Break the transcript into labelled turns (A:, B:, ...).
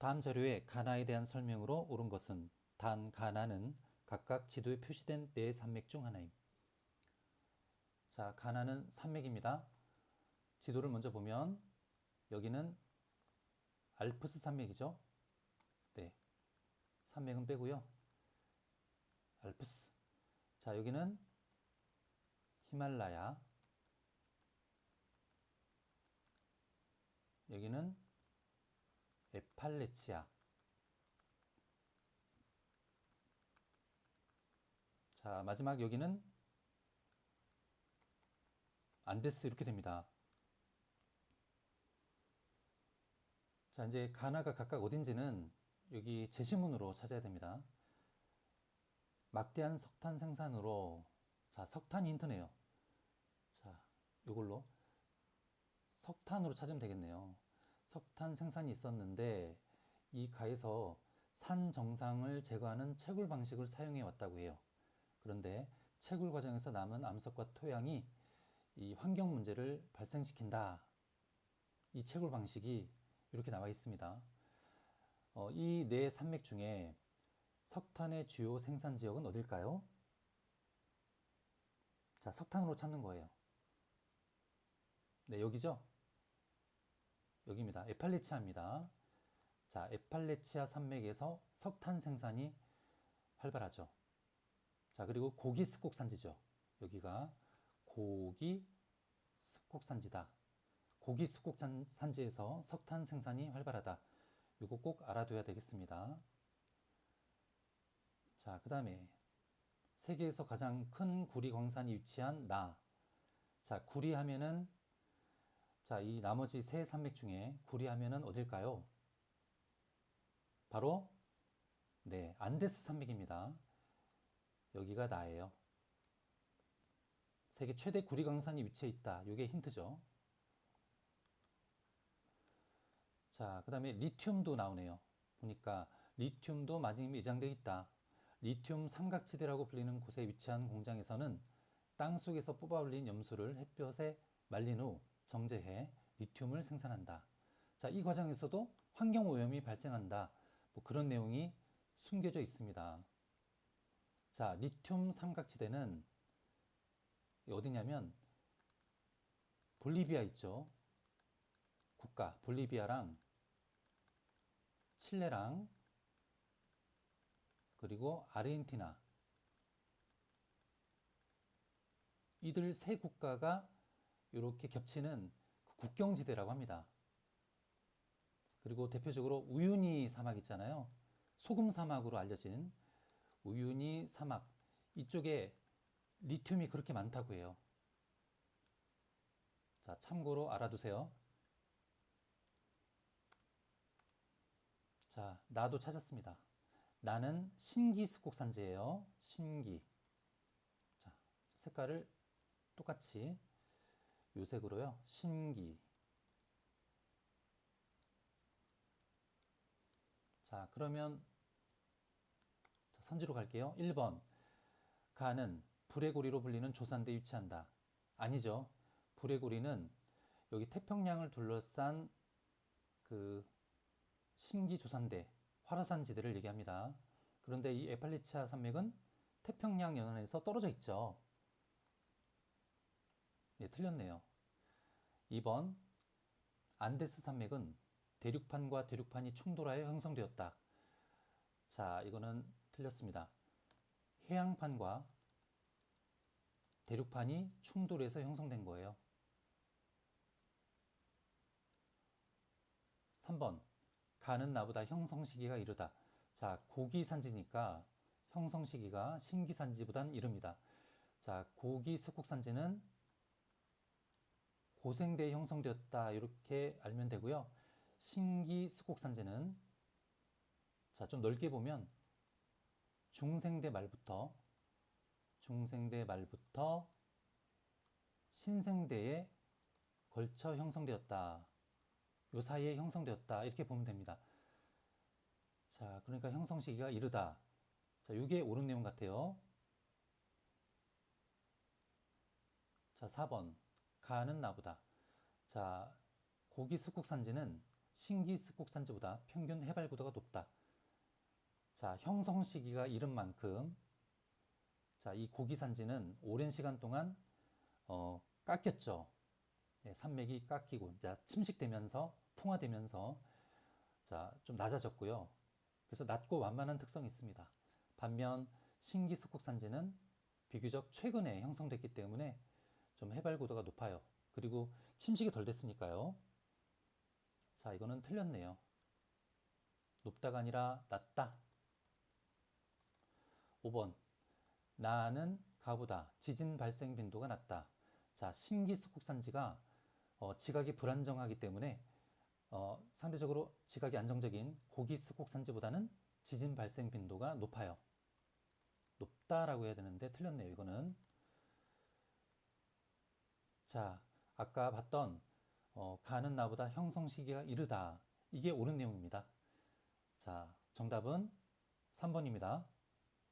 A: 다음 자료에 가나에 대한 설명으로 옳은 것은 단 가나는 각각 지도에 표시된 네 산맥 중 하나임. 자, 가나는 산맥입니다. 지도를 먼저 보면 여기는 알프스 산맥이죠. 네. 산맥은 빼고요. 알프스. 자, 여기는 히말라야. 여기는 에팔레치아. 자, 마지막 여기는 안데스 이렇게 됩니다. 자, 이제 가나가 각각 어딘지는 여기 제시문으로 찾아야 됩니다. 막대한 석탄 생산으로 자, 석탄 힌트네요. 자, 요걸로 석탄으로 찾으면 되겠네요. 석탄 생산이 있었는데 이 가에서 산 정상을 제거하는 채굴 방식을 사용해 왔다고 해요. 그런데 채굴 과정에서 남은 암석과 토양이 이 환경 문제를 발생시킨다. 이 채굴 방식이 이렇게 나와 있습니다. 어, 이네 산맥 중에 석탄의 주요 생산 지역은 어딜까요? 자, 석탄으로 찾는 거예요. 네, 여기죠? 여기입니다. 에팔레치아입니다. 자, 에팔레치아 산맥에서 석탄 생산이 활발하죠. 자, 그리고 고기 습곡 산지죠. 여기가 고기 습곡 산지다. 고기 습곡 산지에서 석탄 생산이 활발하다. 이거 꼭 알아둬야 되겠습니다. 자, 그 다음에 세계에서 가장 큰 구리 광산이 위치한 나. 자, 구리 하면은 자, 이 나머지 세 산맥 중에 구리 하면은 어딜까요? 바로 네, 안데스 산맥입니다. 여기가 나예요. 세계 최대 구리 광산이 위치해 있다. 이게 힌트죠. 자, 그 다음에 리튬도 나오네요. 보니까 리튬도 마징이 매장되어 있다. 리튬 삼각지대라고 불리는 곳에 위치한 공장에서는 땅 속에서 뽑아 올린 염소를 햇볕에 말린 후 정제해 리튬을 생산한다. 자, 이 과정에서도 환경 오염이 발생한다. 뭐 그런 내용이 숨겨져 있습니다. 자, 리튬 삼각지대는 어디냐면 볼리비아 있죠. 국가 볼리비아랑 칠레랑 그리고 아르헨티나 이들 세 국가가 이렇게 겹치는 그 국경지대라고 합니다. 그리고 대표적으로 우유니 사막 있잖아요. 소금 사막으로 알려진 우유니 사막 이쪽에 리튬이 그렇게 많다고 해요. 자, 참고로 알아두세요. 자, 나도 찾았습니다. 나는 신기 습곡산지예요. 신기. 자, 색깔을 똑같이 요색으로요. 신기. 자, 그러면 선지로 갈게요. 1번. 가는 불의 고리로 불리는 조산대에 위치한다. 아니죠. 불의 고리는 여기 태평양을 둘러싼 그 신기 조산대, 화라산 지대를 얘기합니다. 그런데 이 에팔리치아 산맥은 태평양 연안에서 떨어져 있죠. 예, 틀렸네요. 2번 안데스 산맥은 대륙판과 대륙판이 충돌하여 형성되었다. 자, 이거는 틀렸습니다. 해양판과 대륙판이 충돌해서 형성된 거예요. 3번. 가는 나보다 형성 시기가 이르다. 자, 고기 산지니까 형성 시기가 신기 산지보단 이릅니다. 자, 고기 습곡 산지는 고생대에 형성되었다. 이렇게 알면 되고요. 신기 습곡 산지는 자, 좀 넓게 보면 중생대 말부터 중생대 말부터 신생대에 걸쳐 형성되었다. 요 사이에 형성되었다. 이렇게 보면 됩니다. 자, 그러니까 형성 시기가 이르다. 자, 요게 옳은 내용 같아요. 자, 4번. 가는 나보다. 자, 고기 습곡 산지는 신기 습곡산지보다 평균 해발 고도가 높다. 자, 형성 시기가 이른 만큼 자, 이 고기산지는 오랜 시간 동안 어, 깎였죠. 예, 산맥이 깎이고 이제 침식되면서 풍화되면서 자, 좀 낮아졌고요. 그래서 낮고 완만한 특성이 있습니다. 반면 신기 습곡산지는 비교적 최근에 형성됐기 때문에 좀 해발 고도가 높아요. 그리고 침식이 덜 됐으니까요. 자, 이거는 틀렸네요. 높다가 아니라 낮다. 5번. 나는 가보다 지진 발생 빈도가 낮다. 자, 신기 습곡산지가 어, 지각이 불안정하기 때문에 어, 상대적으로 지각이 안정적인 고기 습곡산지보다는 지진 발생 빈도가 높아요. 높다라고 해야 되는데 틀렸네요. 이거는. 자, 아까 봤던 어, 가는 나보다 형성 시기가 이르다. 이게 옳은 내용입니다. 자, 정답은 3번입니다.